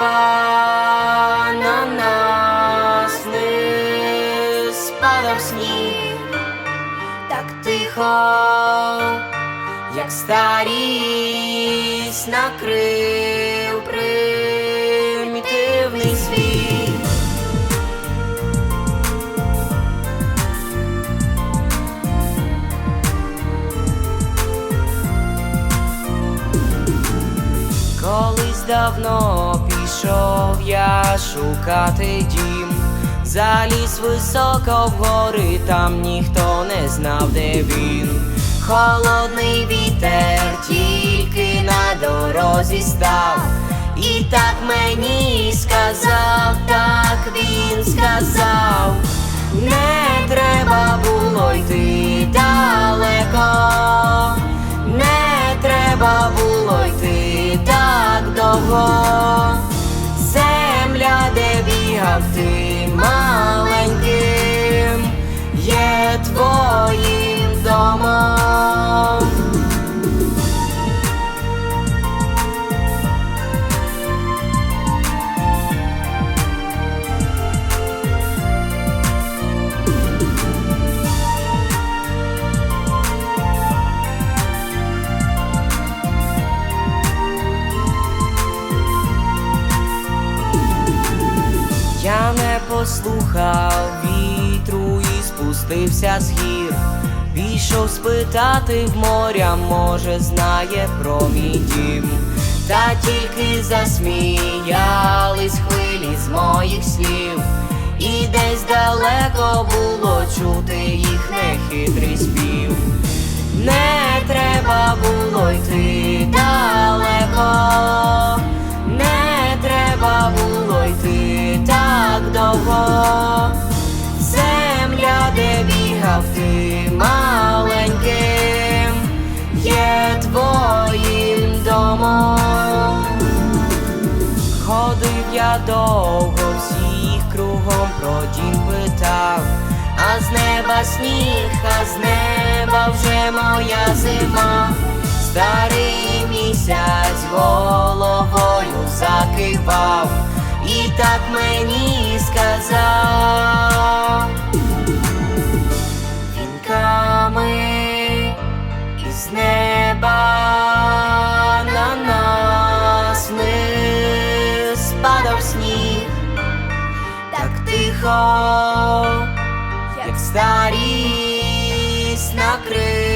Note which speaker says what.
Speaker 1: неба на нас не спадав сніг, так тихо, як старість накрив Колись давно пішов я шукати дім. Заліз високо в гори, там ніхто не знав, де він. Холодний вітер тільки на дорозі став. І так мені сказав, так він сказав, не треба було йти послухав вітру і спустився з гір. Пішов спитати в моря, може, знає про мій дім. Та тільки засміялись хвилі з моїх слів, і десь далеко було чути їх нехитрий так довго. Земля, де бігав ти маленьким, є твоїм домом. Ходив я довго, всіх кругом про дім питав, а з неба сніг, а з неба вже моя зима. Старий місяць головою закивав, і так мені сказав. Вінками із неба на нас не спадав сніг, так тихо, як старість накрив